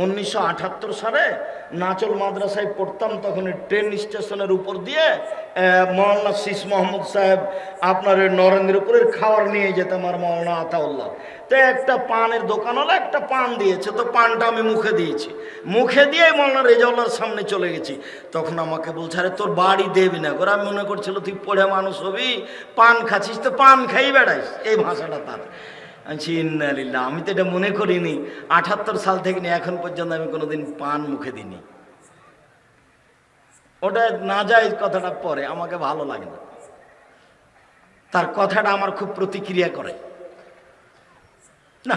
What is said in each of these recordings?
উনিশশো সালে নাচল মাদ্রাসায় পড়তাম, তখন ট্রেন স্টেশনের উপর দিয়ে মৌলানা শীষ মোহাম্মদ সাহেব আপনার নরেন্দ্রপুরের খাওয়ার নিয়ে যেতাম আর মৌলানা আতাউল্লাহ। তো একটা পানের দোকান হলো একটা পান দিয়েছে, তো পানটা আমি মুখে দিয়েছি। মুখে দিয়ে মৌলানা রেজাউল্লার সামনে চলে গেছি। তখন আমাকে বলছে, আরে তোর বাড়ি দেবি না করে। আমি মনে করছিল, তুই পড়ে মানুষ হবি, পান খাচ্ছিস, তো পান খাই বেড়াইস। এই ভাষাটা তার। আমি আমি তো এটা মনে করিনি। আঠাত্তর সাল থেকে নিয়ে এখন পর্যন্ত আমি কোনোদিন পান মুখে দিইনি। ওটা না যায় কথাটা পরে, আমাকে ভালো লাগে না। তার কথাটা আমার খুব প্রতিক্রিয়া করে। না,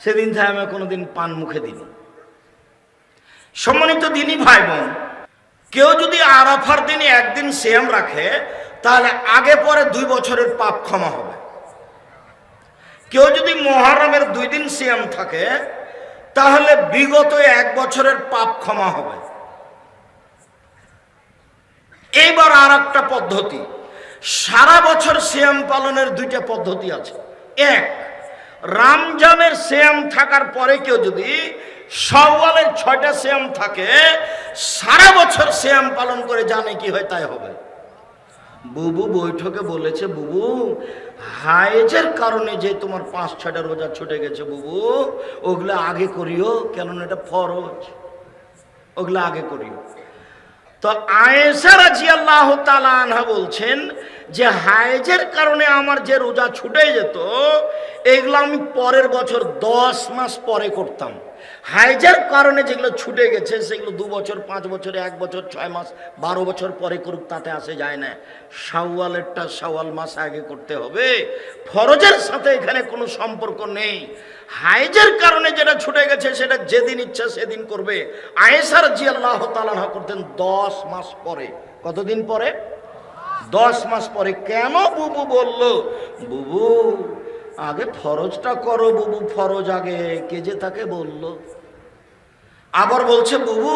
সেদিন থেকে আমি কোনোদিন পান মুখে দিইনি। সম্মানিত দিনই ভাই বোন কেউ যদি আরাফার দিনে একদিন সেম রাখে, তাহলে আগে পরে দুই বছরের পাপ ক্ষমা হবে। কেউ যদি মহারমের দুই দিন সিয়াম থাকে, তাহলে বিগত এক বছরের পাপ ক্ষমা হবে। এইবার আর একটা পদ্ধতি, সারা বছর সিয়াম পালনের দুইটা পদ্ধতি আছে। এক, রামজানের সিয়াম থাকার পরে কেউ যদি সওয়ালের ছয়টা সিয়াম থাকে, সারা বছর সিয়াম পালন করে জানে কি হয় তাই হবে। বুবু বৈঠকে বলেছে, বুবু হায়েজের কারণে যে তোমার পাঁচ ছয়টা রোজা ছুটে গেছে বুবু, ওগুলো আগে করিও, কেননা এটা ফরজ। ওগুলো আগে করিও। তো আয়েসা রাজি আল্লাহ আনহা বলছেন যে হায়েজের কারণে আমার যে রোজা ছুটে যেত, এগুলো আমি পরের বছর দশ মাস পরে করতাম। হাইজের কারণে যেগুলো ছুটে গেছে, সেগুলো দু বছর, পাঁচ বছরে, এক বছর, ছয় মাস, বারো বছর পরে করুক, তাতে আসে যায় না। শাওয়ালেরটা সাওয়াল মাস আগে করতে হবে। ফরজের সাথে এখানে কোনো সম্পর্ক নেই। হাইজের কারণে যেটা ছুটে গেছে, সেটা যেদিন ইচ্ছা সেদিন করবে। আয়েসার জি আল্লাহ তালাহ করতেন দশ মাস পরে। কতদিন পরে? দশ মাস পরে। কেন বুবু বলল, বুবু, আগে ফরজটা করো, বুবু, ফরজ আগে। কে যে তাকে বলল আবার বলছে, বুবু,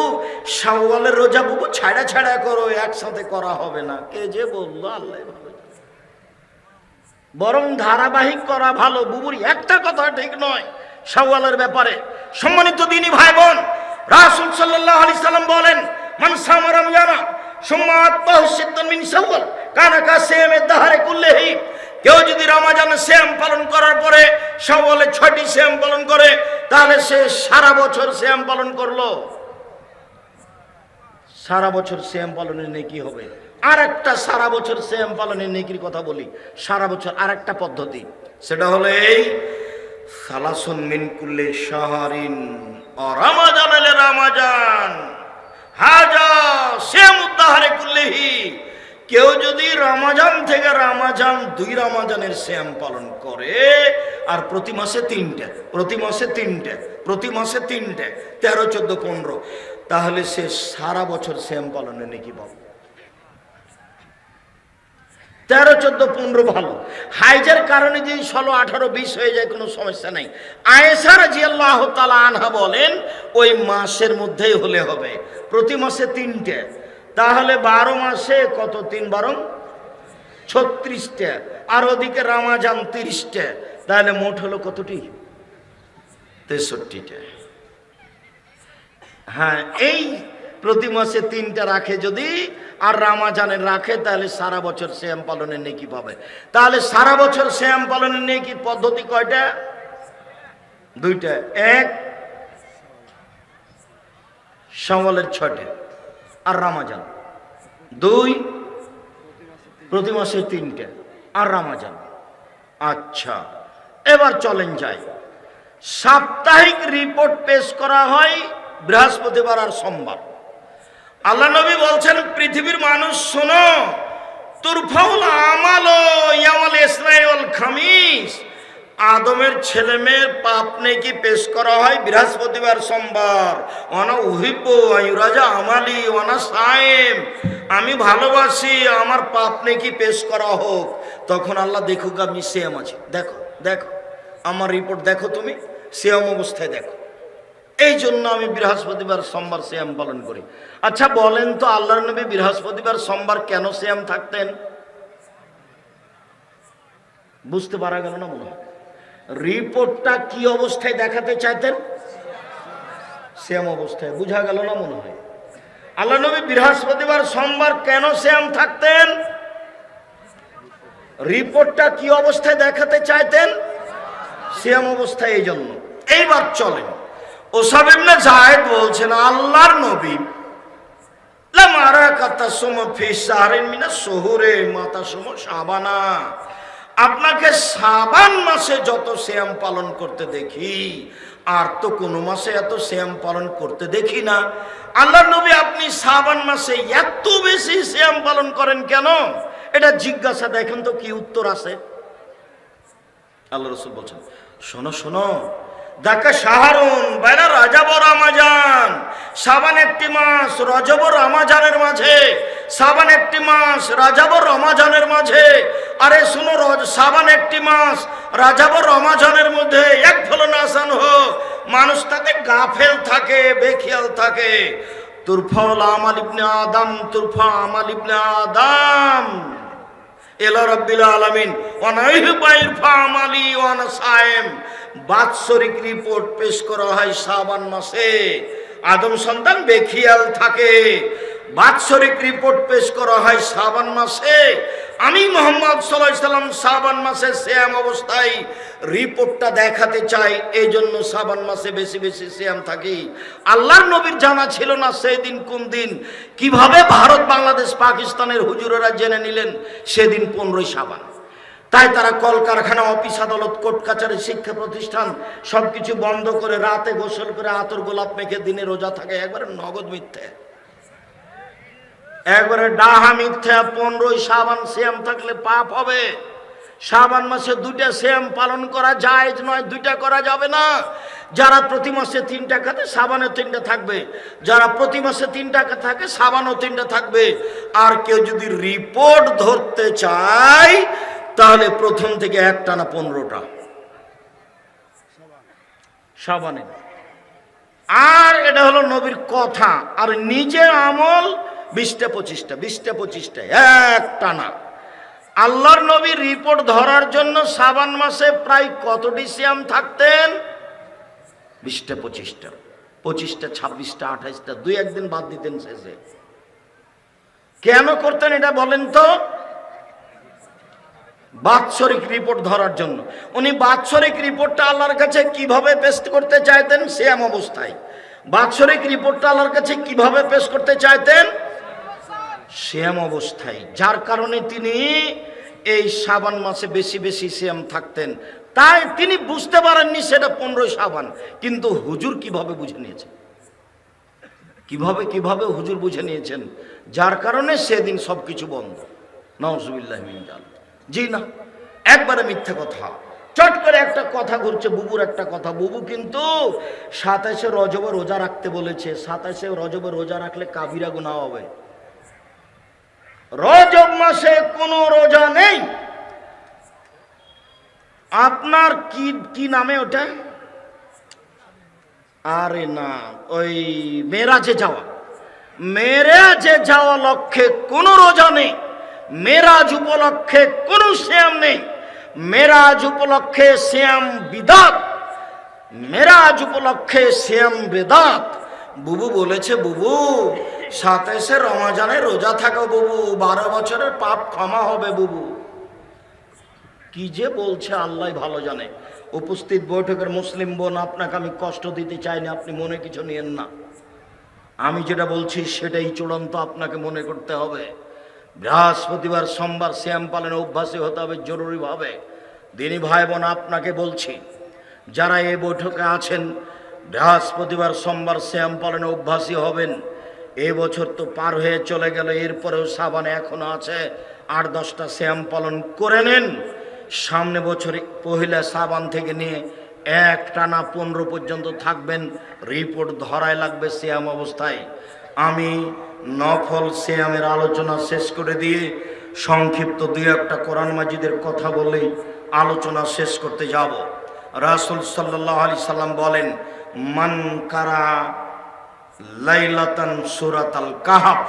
শাওয়ালের রোজা বুবু ছাড়া ছাড়া করো, একসাথে করা হবে না। কে যে বলল, আল্লাহ ভালো বরং ধারাবাহিক করা ভালো, বুবুর একটা কথা ঠিক নয় শাওয়ালের ব্যাপারে। সম্মানিত দিনী ভাই বোন রাসুল সাল্লাহ আলি সাল্লাম বলেন মানসাম রমজানা সুম্মাত বাহুসিদ্দান মিন শাওয়াল, কানা কা সেমে দাহারে কুল্লেহি। কেউ যদি রমাজান শ্যাম পালন করার পরে শাওয়ালে ছয়টি শ্যাম পালন করে, তাহলে সে সারা বছর শ্যাম পালন করল। সারা বছর শ্যাম পালনের নেকি হবে। আর একটা সারা বছর শ্যাম পালনের নেকির কথা বলি, সারা বছর আর একটা পদ্ধতি, সেটা হলো এই, সালাসন মিন কুল্লে শাহরিন ও রামাজান এলে রামাজান হাজা শ্যাম উদ্দাহারে কুল্লেহি কেউ যদি রামাজান থেকে রামাজান, দুই রামাজানের শ্যাম পালন করে, আর প্রতি মাসে তিনটে, প্রতি মাসে তিনটে, প্রতি মাসে তিনটে, তেরো, চোদ্দ, পনেরো, তাহলে সে সারা বছর শ্যাম পালনে নাকি পাবে তেরো, চোদ্দ, পনেরো ভালো। হাইজের কারণে যদি ষোলো, আঠারো, বিশ হয়ে যায়, কোনো সমস্যা নাই। আয়েসার জি আল্লাহ তালা আনহা বলেন, ওই মাসের মধ্যেই হলে হবে। প্রতি মাসে তিনটে তাহলে বারো মাসে কত? তিন বারো ছত্রিশটা। আর ওদিকে রামাজান তিরিশটা। তাহলে মোট হলো কতটি? তেষট্টিটা। হ্যাঁ এই প্রতি মাসে তিনটা রাখে যদি, আর রামাজানের রাখে, তাহলে সারা বছর শ্যাম পালনের নেকি পাবে। তাহলে সারা বছর শ্যাম পালনের নেকি পদ্ধতি কয়টা? দুইটা। এক সওয়ালের ছয়টা। আর রামাজান। দুই, প্রতি মাসে তিনটে, আর রামাজান। আচ্ছা এবার চলেন যাই। সাপ্তাহিক রিপোর্ট পেশ করা হয় বৃহস্পতিবার আর সোমবার। আল্লাহ নবী বলছেন, পৃথিবীর মানুষ শোনো, তুরফাউল আমাল ইয়ামাল ইসরাইল খামিস। আদমের ছেলে মেয়ের পাপ নেকি পেশ করা হয় বৃহস্পতিবার সোমবার। অনা উহিব্য রাজা আমালি, অনা সায়েম। আমি ভালোবাসি, আমার পাপ নেকি পেশ করা হোক। তখন আল্লাহ দেখুক আমি সেম আছি দেখো দেখো, আমার রিপোর্ট দেখো তুমি সেম অবস্থায় দেখো। এই জন্য আমি বৃহস্পতিবার সোমবার শ্যাম পালন করি। আচ্ছা বলেন তো আল্লাহর নবী বৃহস্পতিবার সোমবার কেন শ্যাম থাকতেন? বুঝতে পারা গেল না মনে হয়? রিপোর্টটা কি অবস্থায় দেখাতে চাইতেন? শ্যাম অবস্থায়। বুঝা গেল না মনে হয়? আল্লাহ নবী বৃহস্পতিবার সোমবার কেন শ্যাম থাকতেন? রিপোর্টটা কি অবস্থায় দেখাতে চাইতেন? শ্যাম অবস্থায় এই জন্য এইবার চলেন। ওসাব ইবনে জায়েদ বলছেন, আল্লাহর নবী লামারা কাতা সুম ফি শাহরিন মিনা শহুরে, মাতা সুম শাবানা। আপনাকে সাবান মাসে যত শ্যাম পালন করতে দেখি, আর তো কোনো মাসে এত শ্যাম পালন করতে দেখি না। আল্লাহ নবী আপনি সাবান মাসে এত বেশি শ্যাম পালন করেন কেন? এটা জিজ্ঞাসা, দেখেন তো কি উত্তর আছে। আল্লাহ রসুল বলছেন, শোনো শোনো দেখা সাহারুন বাইরা রাজাব রামাজান সাবান একটি মাস, রজব রামাজানের মাঝে সাবান একটি মাস, রাজাব রমাজানের মাঝে। আরে শোনো সাবান একটি মাস, রাজাব রমাজানের মধ্যে এক ফলন আসান হোক। মানুষ তাতে গাফেল থাকে, বেখিয়াল থাকে। তুরফল আমাল ইবনে আদম, তুরফা আমাল ইবনে আদম। এলা রব্বিল আলামিন অনাইহু বাইরফা আমালি ওয়ানা সায়েম। বাৎসরিক রিপোর্ট পেশ করা হয় শাবান মাসে। আদম সন্তান বেখিয়াল থাকে। বাৎসরিক রিপোর্ট পেশ করা হয় শাবান মাসে। আমি মোহাম্মদ সাল্লাম শাবান মাসে শ্যাম অবস্থায় রিপোর্টটা দেখাতে চাই এই জন্য শাবান মাসে বেশি বেশি শ্যাম থাকি। আল্লাহর নবীর জানা ছিল না সেই দিন কোন দিন। কীভাবে ভারত, বাংলাদেশ, পাকিস্তানের হুজুরেরা জেনে নিলেন সেদিন পনেরোই সাবান তাই তারা কলকারখানা, অফিস আদালত, কোর্ট কাছারি শিক্ষা প্রতিষ্ঠান সবকিছু বন্ধ করে রাতে গোসল করে আতর গোলাপ মেখে দিনে রোজা থাকে, একবারে নগদ মিথ্যে। একবারে ডাহা মিথ্যা, পনেরোই সাবান শ্যাম থাকলে পাপ হবে। সাবান মাসে দুইটা শ্যাম পালন করা যায় নয়, দুইটা করা যাবে না। যারা প্রতি মাসে তিনটা খাতে সাবানও তিনটা থাকবে। যারা প্রতি মাসে তিনটা থাকে সাবানও তিনটা থাকবে। আর কেউ যদি রিপোর্ট ধরতে চায়, তাহলে প্রথম থেকে একটা না পনেরোটা। সাবানের আর এটা হলো নবীর কথা। আর নিজের আমল বিশটা পঁচিশটা বিশটা পঁচিশটা এক টানা আল্লাহর নবীর রিপোর্ট ধরার জন্য সাবান মাসে প্রায় কতটি শ্যাম থাকতেন? বিশটা পঁচিশটা পঁচিশটা, ছাব্বিশটা, আঠাইশটা, দুই একদিন বাদ দিতেন শেষে। কেন করতেন এটা বলেন তো? বাৎসরিক রিপোর্ট ধরার জন্য। উনি বাৎসরিক রিপোর্টটা আল্লাহর কাছে কীভাবে পেশ করতে চাইতেন? শ্যাম অবস্থায়। বাৎসরিক রিপোর্টটা আল্লাহর কাছে কীভাবে পেশ করতে চাইতেন? শ্যাম অবস্থায়। যার কারণে তিনি এই সাবান মাসে বেশি বেশি শ্যাম থাকতেন। তাই তিনি বুঝতে পারেননি সেটা পনেরোই সাবান কিন্তু হুজুর কীভাবে বুঝে নিয়েছেন কীভাবে কীভাবে হুজুর বুঝে নিয়েছেন? যার কারণে সেদিন সব কিছু বন্ধ নজুবিল্লাহ মিনজাল জি না, একবারে মিথ্যা কথা। চট করে একটা কথা ঘুরছে, বুবুর একটা কথা। বুবু কিন্তু সাতাশে রজবে রোজা রাখতে বলেছে। সাতাশে রজবে রোজা রাখলে কাবিরা গুণা হবে। রজব মাসে কোনো রোজা নেই? আপনার কি কি নামে ওটা? আরে না, ওই মেরাজে যাওয়া। মেরাজে যাওয়া লক্ষ্যে কোনো রোজা নেই। মেরাজ উপলক্ষে কোনো শ্যাম নেই। মেরাজ উপলক্ষে শ্যাম বিদাত। মেরাজ উপলক্ষে শ্যাম বেদাত। বুবু বলেছে, বুবু সাতাইশে রমাজানে রোজা থাকো বুবু, বারো বছরের পাপ ক্ষমা হবে বুবু। কি যে বলছে আল্লাহ ভালো জানে। উপস্থিত বৈঠকের মুসলিম বোন, আপনাকে আমি কষ্ট দিতে চাই না আপনি মনে কিছু নিয়েন না। আমি যেটা বলছি সেটাই চূড়ান্ত, আপনাকে মনে করতে হবে। বৃহস্পতিবার সোমবার শ্যাম পালনে অভ্যাসী হতে হবে জরুরিভাবে। দিনী ভাই বোন, আপনাকে বলছি, যারা এই বৈঠকে আছেন, বৃহস্পতিবার সোমবার শ্যাম পালনে অভ্যাসী হবেন এ বছর তো পার হয়ে চলে গেল, এরপরেও সাবান এখনও আছে। আট দশটা শ্যাম পালন করে নেন। সামনে বছর পহিলা সাবান থেকে নিয়ে এক টানা পনেরো পর্যন্ত থাকবেন। রিপোর্ট ধরায় লাগবে শ্যাম অবস্থায়। আমি নফল শ্যামের আলোচনা শেষ করে দিয়ে সংক্ষিপ্ত দুই একটা কোরআন মাজিদের কথা বলে আলোচনা শেষ করতে যাব। রাসুল সাল্লাহ আলি সাল্লাম বলেন, মান কারা লাইলাতান সুরাত আল কাহাফ।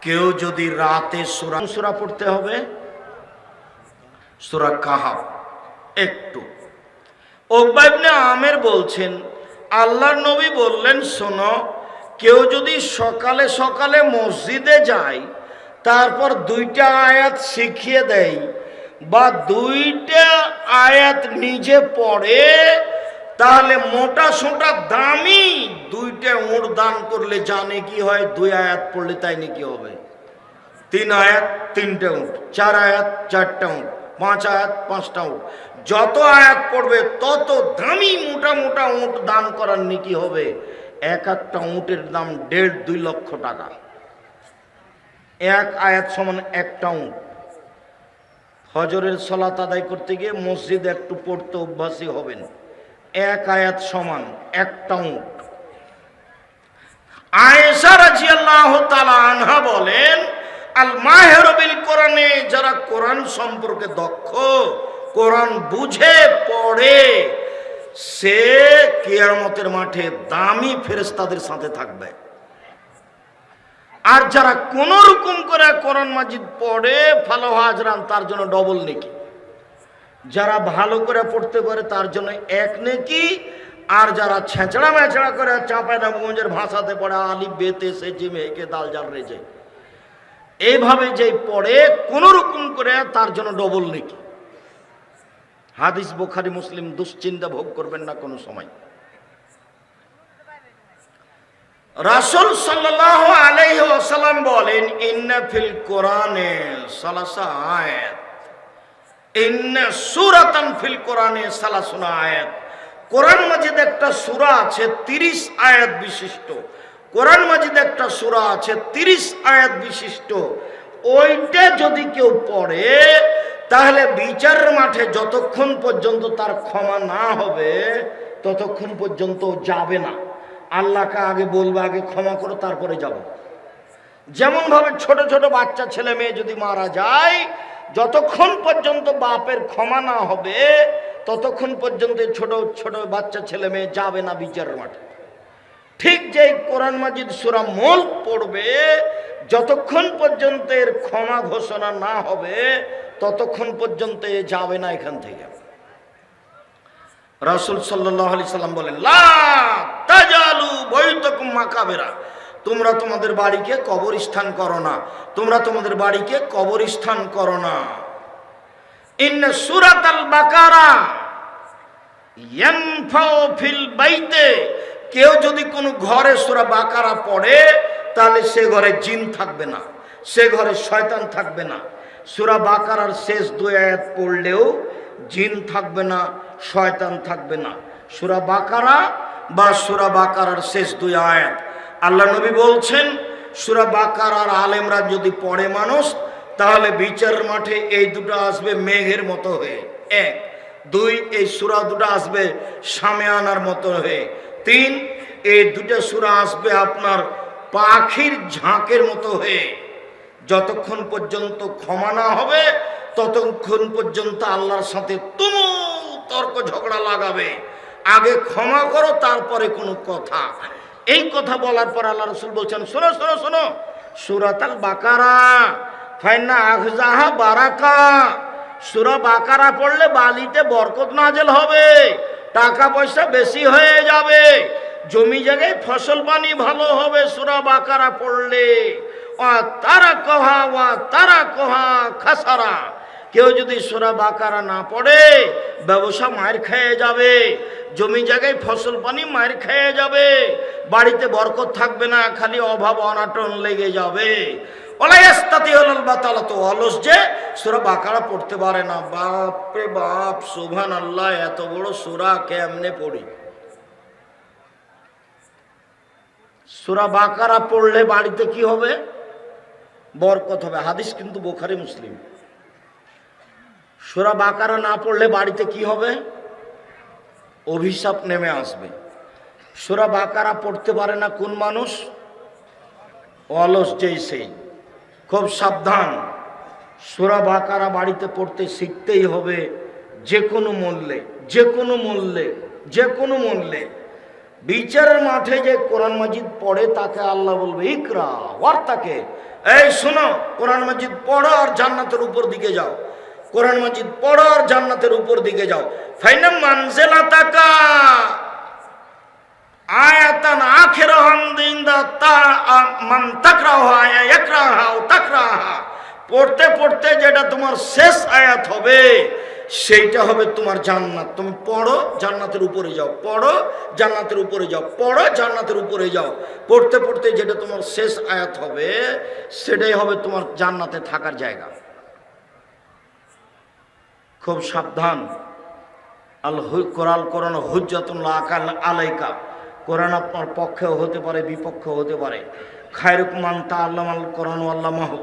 কেউ যদি রাতে সুরা সুরা পড়তে হবে? সুরা কাহাফ। একটু। ওকবাইবনে আমের বলছেন, আল্লাহর নবী বললেন, শোনো, কেউ যদি সকালে সকালে মসজিদে যায়, তারপর দুইটা আয়াত শিখিয়ে দেয়, বা দুইটা আয়াত নিজে পড়ে তাহলে মোটা সোটা দামি দুইটা উঁট দান করলে জানে কি হয়? দুই আয়াত পড়লে তাই নাকি হবে? তিন আয়াত, তিনটে উঁট, চার আয়াত, চারটা উঁট, পাঁচ আয়াত, পাঁচটা উঁট। যত আয়াত পড়বে, তত দামি মোটা মোটা উঁট দান করার নাকি হবে? এক একটা উঁটের দাম দেড় দুই লক্ষ টাকা। এক আয়াত সমান একটা উঁট। হজরের সলাত আদায় করতে গিয়ে মসজিদে একটু পড়তে অভ্যাসী হবেন। এক আয়াত সমান, একটা উঁট। আয়েশা রাজিয়াল্লাহ তাআলা আনহা বলেন আল মাহেরবিল কোরআনে যারা কোরআন সম্পর্কে দক্ষ, কোরআন বুঝে, পড়ে, সে কিয়ামতের মাঠে দামি ফেরেশতাদের সাথে থাকবে। আর যারা কোন রকম করে কোরআন মাজিদ পড়ে ফালো হাজরান তার জন্য ডবল নেকি। যারা ভালো করে পড়তে পারে তার জন্য এক নেকি, আর যারা ছেঁচড়া মেচড়া করে চাঁপায় নবগঞ্জের ভাষাতে পড়ে আলি বেতে সে, জিমে একে দাল, জাল রেজে এইভাবে যে পড়ে কোন রকম করে তার জন্য ডবল নেকি। হাদিস বোখারি, মুসলিম দুশ্চিন্তা ভোগ করবেন না কোনো সময়। রাসুল সাল্লাল্লাহু আলাইহি ওয়াসাল্লাম বলেন, ইন্না ফিল কোরআনে সালাসা আয়াত। আয়াত। মাজিদ একটা সূরা আছে 30 আয়াত বিশিষ্ট। মাজিদ একটা সূরা আছে 30 আয়াত বিশিষ্ট। ওইটা যদি কেউ পড়ে, তাহলে বিচারের মাঠে যতক্ষণ পর্যন্ত তার ক্ষমা না হবে, ততক্ষণ পর্যন্ত যাবে না। আল্লাহকে আগে বলবে, আগে ক্ষমা করো, তারপরে যাব। যেমন ভাবে ছোট ছোট বাচ্চা, ছেলে মেয়ে যদি মারা যায় যতক্ষণ পর্যন্ত বাপের ক্ষমা না হবে, ততক্ষণ পর্যন্ত ছোট ছোট বাচ্চা ছেলে মেয়ে যাবে না বিচারের মাঠে। ঠিক যে কোরআন মাজিদ সুরা মোল পড়বে, যতক্ষণ পর্যন্ত এর ক্ষমা ঘোষণা না হবে, ততক্ষণ পর্যন্ত যাবে না এখান থেকে। রাসুল সাল্লাহ সাল্লাম বলেন, লা তাজালু বৈতকুম মাকাবেরা। তোমরা তোমাদের বাড়িকে কবরস্থান করো না। তোমরা তোমাদের বাড়িকে কবরস্থান করো না। ইন্না সুরাত আল বাকারা ফিল বাইতে। কেউ যদি কোনো ঘরে সূরা বাকারা পড়ে, তাহলে সে ঘরে জিন থাকবে না, সে ঘরে শয়তান থাকবে না। সূরা বাকারার শেষ দুই পড়লেও জিন থাকবে না, শয়তান থাকবে না। সূরা বাকারা বা সূরা বাকারার শেষ দুই আয়াত। আল্লাহ নবী বলছেন, সূরা বাকারার আলেমরা যদি পড়ে মানুষ, তাহলে বিচার মাঠে এই দুটো আসবে মেঘের মতো হয়ে। এক। দুই, এই সূরা দুটো আসবে সামিয়ানার মতো হয়ে। তিন, এই দুটো সূরা আসবে আপনার পাখির ঝাঁকের মতো হয়ে। যতক্ষণ পর্যন্ত ক্ষমা না হবে, ততক্ষণ পর্যন্ত আল্লাহর সাথে তুমুল তর্ক ঝগড়া লাগাবে। আগে ক্ষমা করো, তারপরে কোনো কথা। এই কথা বলার পর আল্লাহ রসুল বলছেন, শোনো শোনো শোনো, সুরাতাল বাকারা ফাইনা আখজাহা বারাকা, সুরা বাকারা পড়লে বালিতে বরকত নাজেল হবে টাকা পয়সা বেশি হয়ে যাবে, জমি জায়গায় ফসল পানি ভালো হবে সুরা বাকারা পড়লে। তারা কহা ওয়া তারা কহা খাসারা। কেউ যদি সোরা বাকারা না পড়ে, ব্যবসা মায়ের খেয়ে যাবে। জমি জায়গায় ফসল পানি মায়ের খেয়ে যাবে। বাড়িতে বরকত থাকবে না, খালি অভাব, অনাটন লেগে যাবে। অলস যে পড়তে পারে না। বাপ রে বাপ সুভান আল্লাহ এত বড় সুরা কেমনে পড়লে বাড়িতে কি হবে? বরকত হবে। হাদিস কিন্তু বোখারি, মুসলিম। সুরা বাকারা না পড়লে বাড়িতে কি হবে? অভিশাপ নেমে আসবে। সুরা বাকারা পড়তে পারে না কোন মানুষ? অলস যেই সেই। খুব সাবধান। সুরা বাকারা বাড়িতে পড়তে শিখতেই হবে যে কোনো মূল্যে, যে কোনো মূল্যে, যে কোনো মূল্যে। বিচারের মাঠে যে কোরআন মাজিদ পড়ে, তাকে আল্লাহ বলবে, ইকরা, ওয়ার্তাকে। এই শোনো, কোরআন মাজিদ পড়ো আর জান্নাতের উপর দিকে যাও। কোরআন মাজিদ পড়ো আর জান্নাতের উপর দিকে যাও। ফাইনা মানজেলা তাকা আয়াতান আখিরাহান দিনদা তা মান তাকরাহা ইয়া ইয়াকরাহা ও তাকরাহা। পড়তে পড়তে যেটা তোমার শেষ আয়াত হবে, সেইটা হবে তোমার জান্নাত। তুমি পড়ো, জান্নাতের উপরে যাও। পড়ো, জান্নাতের উপরে যাও। পড়ো, জান্নাতের উপরে যাও। পড়তে পড়তে যেটা তোমার শেষ আয়াত হবে, সেটাই হবে তোমার জান্নাতে থাকার জায়গা। খুব সাবধান। আল হু- কোরআন কোরআন হুজ্জাতুল্লাহ আকাল আলাইকা। কোরআন আপনার পক্ষেও হতে পারে, বিপক্ষেও হতে পারে। খায়রুক মান তা আল্লাহ আল কোরআন আল্লাহ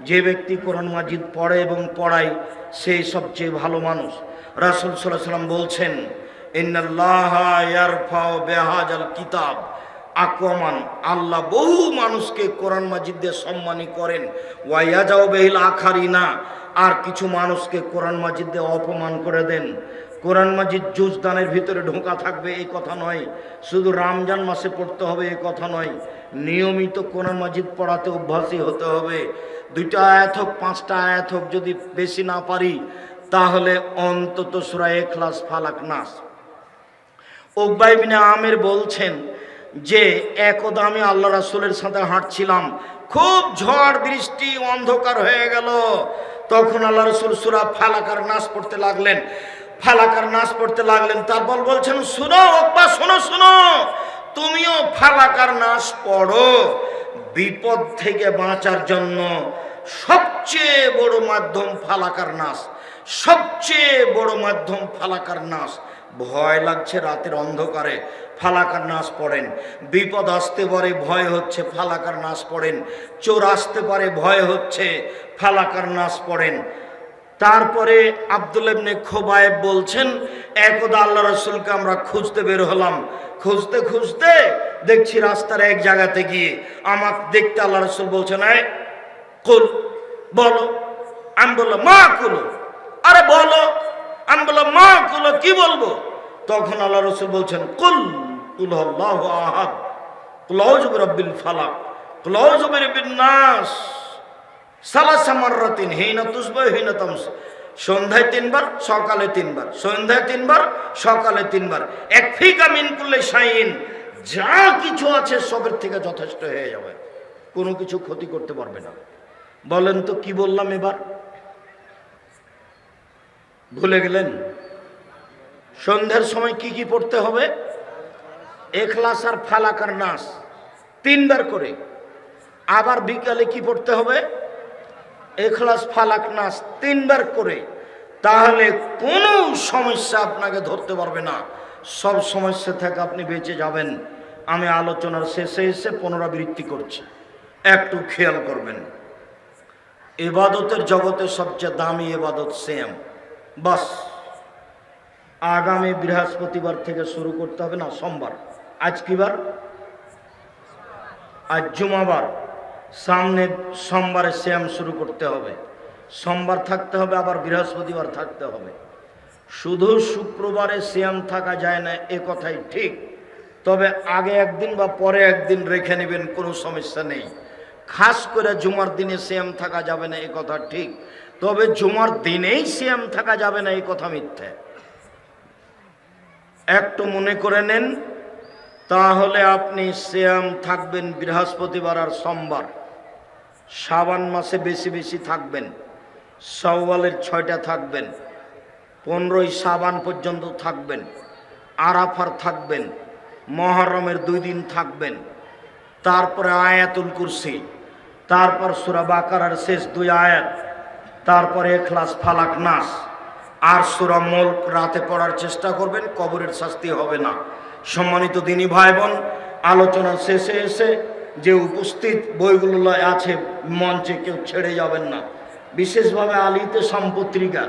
যে ব্যক্তি কোরআন মাজিদ পড়ে এবং পড়ায়, সেই সবচেয়ে ভালো মানুষ। রাসুল সাল্লাহ সাল্লাম বলছেন, ইন্নাল্লাহ ইয়ারফাউ বেহাজাল কিতাব। আকমান আল্লাহ বহু মানুষকে কোরআন মাজিদ দিয়ে সম্মানী করেন। ওয়াইয়াজাও বেহিল আখারি না আর কিছু মানুষকে কোরআন মাজিদ অপমান করে দেন। কোরআন মাজিদ জুজ দানের ভিতরে ঢোকা থাকবে এই কথা নয়। শুধু রামজান মাসে পড়তে হবে এই কথা নয়। নিয়মিত কোরআন মাজিদ পড়াতে অভ্যাসী হতে হবে। দুইটা আয়াত হোক, পাঁচটা আয়াত হোক যদি বেশি না পারি, তাহলে অন্তত সুরা এখলাস ফালাক নাস। ওকবাই বিনে আমের বলছেন যে একদা আমি আল্লাহ রাসুলের সাথে হাঁটছিলাম, খুব ঝড় বৃষ্টি অন্ধকার হয়ে গেল। তখন আল্লাহ রসুল সুরা ফালাকার নাচ পড়তে লাগলেন। ফালাকার নাচ পড়তে লাগলেন, তারপর বলছেন, শুনো ওকবা, শোনো শোনো, তুমিও ফালাকার নাচ পড়ো। বিপদ থেকে বাঁচার জন্য সবচেয়ে বড় মাধ্যম ফালাকার নাচ সবচেয়ে বড় মাধ্যম ফালাকার নাচ ভয় লাগছে রাতের অন্ধকারে। ফালাকার নাচ পড়েন। বিপদ আসতে পারে, ভয় হচ্ছে, ফালাকার নাচ পড়েন। চোর আসতে পারে, ভয় হচ্ছে, ফালাকার নাচ পড়েন। তারপরে আব্দুল ইবনে খোবায়েব বলছেন, একদা আল্লাহ রসুলকে আমরা খুঁজতে বের হলাম। খুঁজতে খুঁজতে দেখছি রাস্তার এক জায়গাতে গিয়ে আমাকে দেখতে আল্লাহ রসুল বলছেন, এই, কুল, বলো। আমি বললাম, মা কুলো। আরে বলো। আমি বললাম, মা কুলো, কি বলব? তখন আল্লাহ রসুল বলছেন, কুল। কুল আল্লাহ আহাদ। কুলাউজুবির রব্বিল ফালাক। কুলাউজুবির বিন্নাস সালাসা মাররাতিন হিনা তুসবা হিনা তামস। সন্ধ্যায় তিনবার, সকালে তিনবার। সন্ধ্যায় তিনবার, সকালে তিনবার। এক ফিকা মিন করলে শাইন যা কিছু আছে সবের থেকে যথেষ্ট হয়ে যাবে। কোনো কিছু ক্ষতি করতে পারবে না। বলেন তো কি বললাম এবার? ভুলে গেলেন? সন্ধ্যার সময় কি কি পড়তে হবে? এখলাস আর ফালাকার নাস। তিনবার করে। আবার বিকালে কি পড়তে হবে? এখলাস, ফালাক, নাস তিনবার করে। তাহলে কোনো সমস্যা আপনাকে ধরতে পারবে না। সব সমস্যা থেকে আপনি বেঁচে যাবেন। আমি আলোচনার শেষে এসে পুনরাবৃত্তি করছি। একটু খেয়াল করবেন। এবাদতের জগতে সবচেয়ে দামি এবাদত সেম বাস। আগামী বৃহস্পতিবার থেকে শুরু করতে হবে না, সোমবার। আজ কি বার? আজ জুমাবার। সামনে সোমবারে শ্যাম শুরু করতে হবে। সোমবার থাকতে হবে, আবার বৃহস্পতিবার থাকতে হবে। শুধু শুক্রবারে শ্যাম থাকা যায় না, এ কথাই ঠিক। তবে আগে একদিন বা পরে একদিন রেখে নেবেন, কোনো সমস্যা নেই। খাস করে জুমার দিনে শ্যাম থাকা যাবে না, এ কথা ঠিক। তবে জুমার দিনেই শ্যাম থাকা যাবে না এই কথা মিথ্যে। একটু মনে করে নেন তাহলে আপনি শ্যাম থাকবেন বৃহস্পতিবার আর সোমবার। সাবান মাসে বেশি বেশি থাকবেন। সওয়ালের ছয়টা থাকবেন। পনেরোই সাবান পর্যন্ত থাকবেন। আরাফার থাকবেন। মহরমের দুই দিন থাকবেন। তারপরে আয়াতুল কুরসি। তারপর সুরা বাকারার শেষ দুই আয়াত। তারপরে এখলাস ফালাক নাস। আর সুরা মুল্ক রাতে পড়ার চেষ্টা করবেন, কবরের শাস্তি হবে না। সম্মানিত দিনী ভাই বোন আলোচনার শেষে এসে যে উপস্থিত বইগুলো আছে, মঞ্চে কেউ ছেড়ে যাবেন না। বিশেষভাবে আলিতে সম্পত্রিকা।